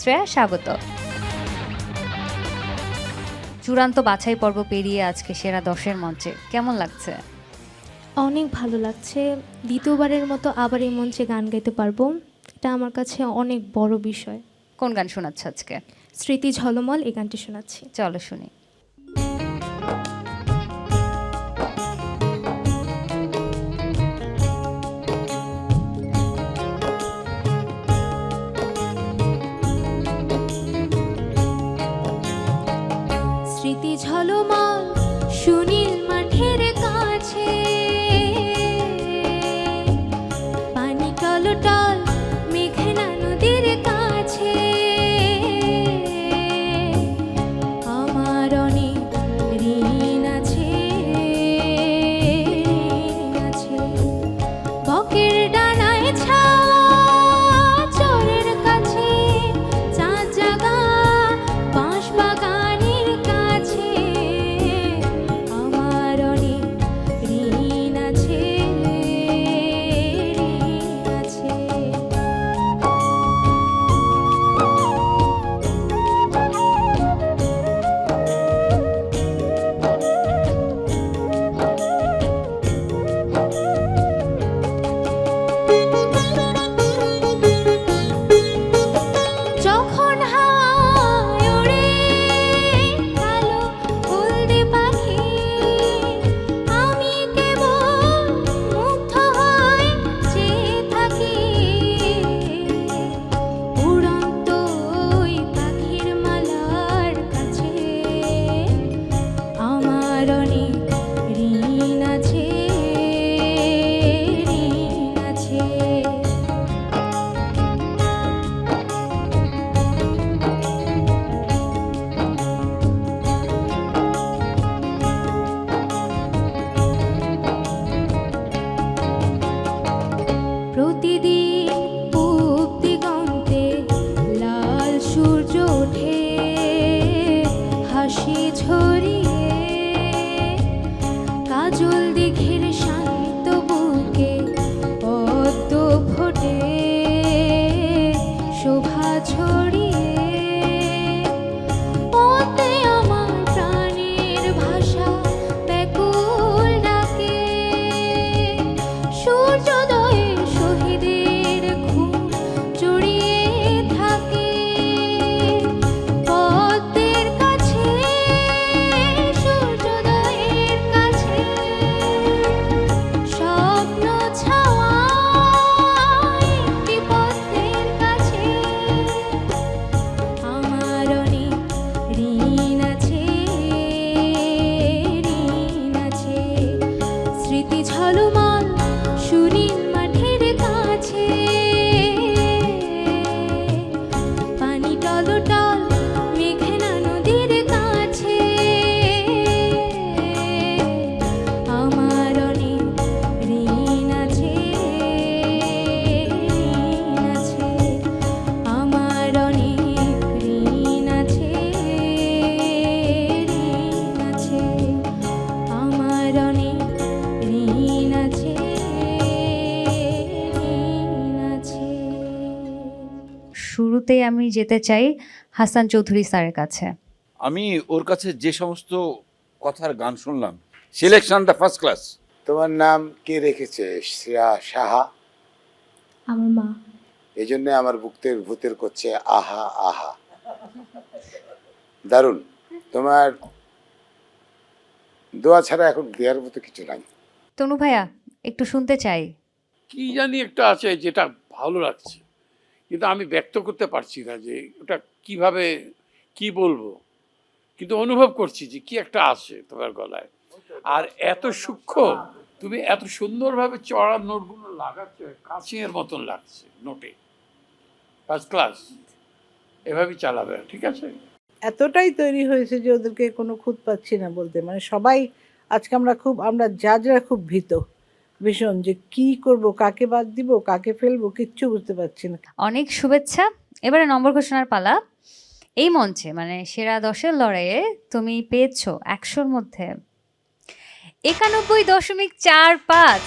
শ্রেয়া স্বাগত। চূড়ান্ত বাছাই পর্ব পেরিয়ে আজকে সেরা দশের মঞ্চে কেমন লাগছে? অনেক ভালো লাগছে। দ্বিতীয়বারের মতো আবার এই মঞ্চে গান গাইতে পারব। এটা আমার কাছে অনেক বড় বিষয়। কোন গান শোনাচ্ছে আজকে? স্মৃতি ঝলমল এই গানটি শোনাচ্ছি। চলো শুনি। হাসি শুরুতেই আমি যেতে চাই হাসান চৌধুরী স্যারের কাছে। আমি ওর কাছে যে সমস্ত কথার গান শুনলাম সিলেকশনটা ফার্স্ট ক্লাস তোমার নাম কে রেখেছে? শ্রেয়া সাহা? আমার মা। এই জন্য আমার বুকতের ভূতের করছে আহা আহা। দারুণ। তোমার দোয়া ছাড়া এখন দেওয়ার মতো কিছু নাই। তনু ভাইয়া একটু শুনতে চাই। কি জানি একটা আছে যেটা ভালো লাগছে। কিন্তু আমি ব্যক্ত করতে পারছি না যে ওটা কীভাবে, কি বলব? কিন্তু অনুভব করছি যে কি একটা আছে তোমার গলায়। আর এত সূক্ষ্ম, তুমি এত সুন্দরভাবে চড়া নোটগুলো লাগাচ্ছ কাছিয়ের মতন লাগছে নোটে। ফার্স্ট ক্লাস এভাবেই চালাবে, ঠিক আছে? এতটাই তৈরি হয়েছে যে ওদেরকে কোনো খুঁত পাচ্ছি না বলতে। মানে সবাই, আজকে আমরা খুব, আমরা জাজরা খুব ভীত। ভীষণ যে কি করব, কাকে বাদ দিব, কাকে ফেলব কিচ্ছু বুঝতে পারছি না। অনেক শুভেচ্ছা। এবারে নম্বর ঘোষণার পালা। এই মঞ্চে মানে সেরা দশের লড়াইয়ে তুমি পেয়েছ একশোর মধ্যে একানব্বই দশমিক চার পাঁচ।